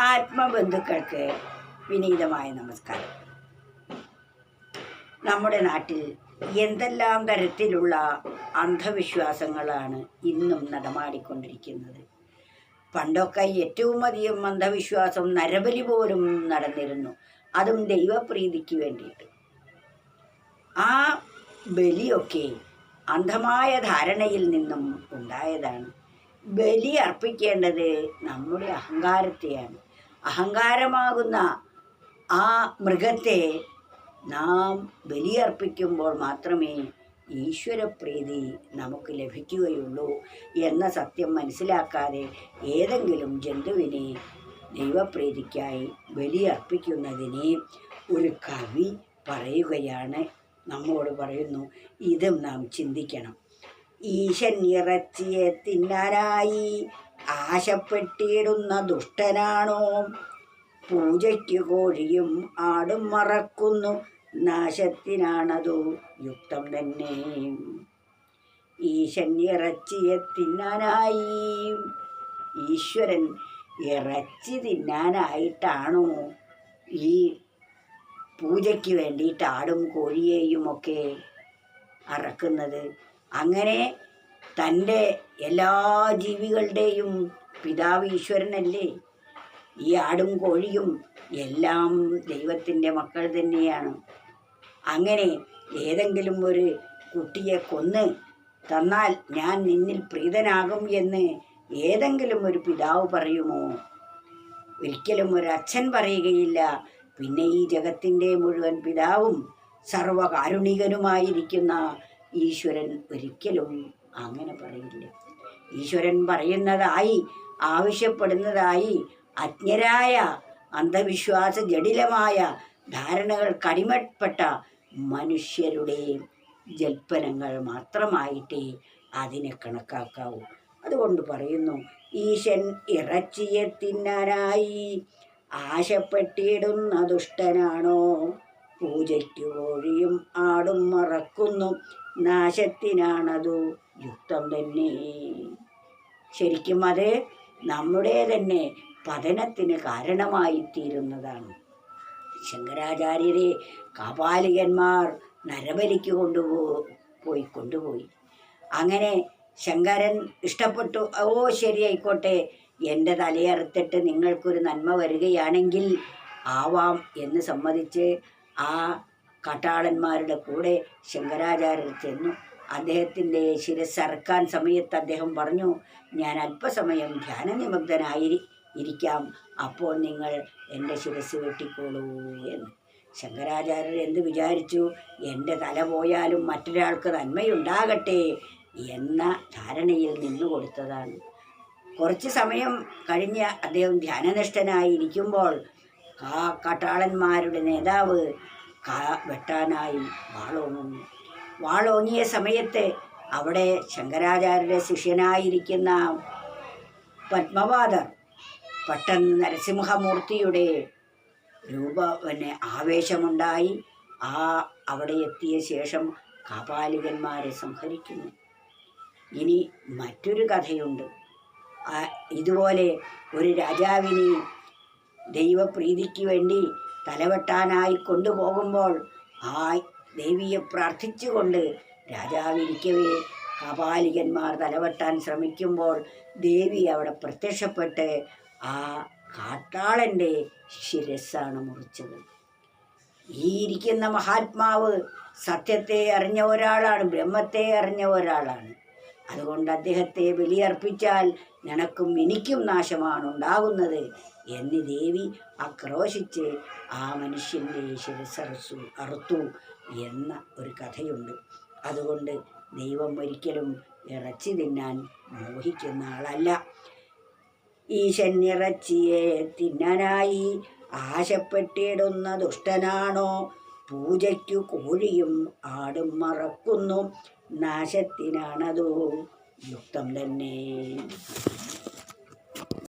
ആത്മബന്ധുക്കൾക്ക് വിനീതമായ നമസ്കാരം. നമ്മുടെ നാട്ടിൽ എന്തെല്ലാം തരത്തിലുള്ള അന്ധവിശ്വാസങ്ങളാണ് ഇന്നും നടമാടിക്കൊണ്ടിരിക്കുന്നത്. പണ്ടൊക്കെ ഏറ്റവും അധികം അന്ധവിശ്വാസം നരബലി പോലും നടന്നിരുന്നു. അതും ദൈവപ്രീതിക്ക് വേണ്ടിയിട്ട്. ആ ബലിയൊക്കെ അന്ധമായ ധാരണയിൽ നിന്നും ഉണ്ടായതാണ്. ബലി അർപ്പിക്കേണ്ടത് നമ്മുടെ അഹങ്കാരത്തെയാണ്. അഹങ്കാരമാകുന്ന ആ മൃഗത്തെ നാം ബലിയർപ്പിക്കുമ്പോൾ മാത്രമേ ഈശ്വരപ്രീതി നമുക്ക് ലഭിക്കുകയുള്ളൂ എന്ന സത്യം മനസ്സിലാക്കാതെ ഏതെങ്കിലും ജന്തുവിനെ ദൈവപ്രീതിക്കായി ബലിയർപ്പിക്കുന്നതിനെ ഒരു കവി പറയുകയാണ് നമ്മോട് പറയുന്നു ഇതും നാം ചിന്തിക്കണം. ഈശൻ ഇറച്ചിയെ തിന്നാനായി ആശപ്പെട്ടിടുന്ന ദുഷ്ടനാണോ? പൂജയ്ക്ക് കോഴിയും ആടും മറക്കുന്നു. നാശത്തിനാണതു യുക്തം തന്നെ. ഈശൻ ഇറച്ചിയെ തിന്നാനായി. ഈശ്വരൻ ഇറച്ചി തിന്നാനായിട്ടാണോ? ഈ പൂജയ്ക്ക് വേണ്ടിയിട്ട് ആടും കോഴിയെയും ഒക്കെ അറക്കുന്നത്. അങ്ങനെ തന്റെ എല്ലാ ജീവികളുടെയും പിതാവ് ഈശ്വരനല്ലേ? ഈ ആടും കോഴിയും എല്ലാം ദൈവത്തിന്റെ മക്കൾ തന്നെയാണ്. അങ്ങനെ ഏതെങ്കിലും ഒരു കുട്ടിയെ കൊന്ന് തന്നാൽ ഞാൻ നിന്നിൽ പ്രീതനാകും എന്ന് ഏതെങ്കിലും ഒരു പിതാവ് പറയുമോ? ഒരിക്കലും ഒരു അച്ഛൻ പറയുകയില്ല. പിന്നെ ഈ ജഗത്തിന്റെ മുഴുവൻ പിതാവും സർവകാരുണികനുമായിരിക്കുന്ന ഈശ്വരൻ ഒരിക്കലും അങ്ങനെ പറയില്ല. ഈശ്വരൻ പറയുന്നതായി ആവശ്യപ്പെടുന്നതായി അജ്ഞരായ അന്ധവിശ്വാസ ജടിലമായ ധാരണകൾ കടിമപ്പെട്ട മനുഷ്യരുടെ ജൽപ്പനങ്ങൾ മാത്രമായിട്ടേ അതിനെ കണക്കാക്കാവൂ. അതുകൊണ്ട് പറയുന്നു ഈശൻ ഇറച്ചിയെ തിന്നാനായി ആശപ്പെട്ടിടുന്ന ദുഷ്ടനാണോ? പൂജയ്ക്ക് കോഴിയും ആടും മറക്കുന്നു. നാശത്തിനാണതു യുക്തം തന്നെ. ശരിക്കും അത് നമ്മുടെ തന്നെ പതനത്തിന് കാരണമായി തീരുന്നതാണ് ശങ്കരാചാര്യരെ കാപാലികന്മാർ നരബലിക്ക് കൊണ്ടുപോ പോയി കൊണ്ടുപോയി അങ്ങനെ ശങ്കരൻ ഇഷ്ടപ്പെട്ടു. ഓ ശരി ആയിക്കോട്ടെ. എന്റെ തലയറുത്തിട്ട് നിങ്ങൾക്കൊരു നന്മ വരികയാണെങ്കിൽ ആവാം എന്ന് സമ്മതിച്ച് ആ കാട്ടാളന്മാരുടെ കൂടെ ശങ്കരാചാര്യർ ചെന്നു. അദ്ദേഹത്തിന്റെ ശിരസ്സറക്കാൻ സമയത്ത് അദ്ദേഹം പറഞ്ഞു ഞാൻ അല്പസമയം ധ്യാനനിമഗ്ധനായി ഇരിക്കാം. അപ്പോൾ നിങ്ങൾ എന്റെ ശിരസ് വെട്ടിക്കോളൂ എന്ന്. ശങ്കരാചാര്യർ എന്ത് വിചാരിച്ചു? എന്റെ തല പോയാലും മറ്റൊരാൾക്ക് നന്മയുണ്ടാകട്ടെ എന്ന ധാരണയിൽ നിന്നു കൊടുത്തതാണ്. കുറച്ച് സമയം കഴിഞ്ഞ് അദ്ദേഹം ധ്യാനനിഷ്ഠനായി ഇരിക്കുമ്പോൾ കാട്ടാളന്മാരുടെ നേതാവ് വെട്ടാനായി വാളോങ്ങുന്നു. വാളോങ്ങിയ സമയത്ത് അവിടെ ശങ്കരാചാര്യരുടെ ശിഷ്യനായിരിക്കുന്ന പത്മവാദർ പെട്ടെന്ന് നരസിംഹമൂർത്തിയുടെ രൂപ പിന്നെ ആവേശമുണ്ടായി. ആ അവിടെ എത്തിയ ശേഷം കാപാലികന്മാരെ സംഹരിക്കുന്നു. ഇനി മറ്റൊരു കഥയുണ്ട്. ഇതുപോലെ ഒരു രാജാവിനെ ദൈവപ്രീതിക്ക് വേണ്ടി തലവെട്ടാനായി കൊണ്ടുപോകുമ്പോൾ ആ ദേവിയെ പ്രാർത്ഥിച്ചുകൊണ്ട് രാജാവിരിക്കവേ കപാലികന്മാർ തലവെട്ടാൻ ശ്രമിക്കുമ്പോൾ ദേവി അവിടെ പ്രത്യക്ഷപ്പെട്ട് ആ കാട്ടാളന്റെ ശിരസ്സാണ് മുറിച്ചത്. ഈ ഇരിക്കുന്ന മഹാത്മാവ് സത്യത്തെ അറിഞ്ഞ ഒരാളാണ് ബ്രഹ്മത്തെ അറിഞ്ഞ ഒരാളാണ്. അതുകൊണ്ട് അദ്ദേഹത്തെ ബലിയർപ്പിച്ചാൽ നിനക്കും എനിക്കും നാശമാണ് ഉണ്ടാകുന്നത്. എന്ന് ദേവി ആക്രോശിച്ച് ആ മനുഷ്യന്റെ ശിരസറസു അറുത്തു എന്ന ഒരു കഥയുണ്ട്. അതുകൊണ്ട് ദൈവം ഒരിക്കലും ഇറച്ചി തിന്നാൻ മോഹിക്കുന്ന ആളല്ല. ഈശൻ ഇറച്ചിയെ തിന്നാനായി ആശപ്പെട്ടിടുന്ന ദുഷ്ടനാണോ? പൂജയ്ക്കു കോഴിയും ആടും മറക്കുന്നു. നാശത്തിനാണതോ യുക്തം തന്നെ.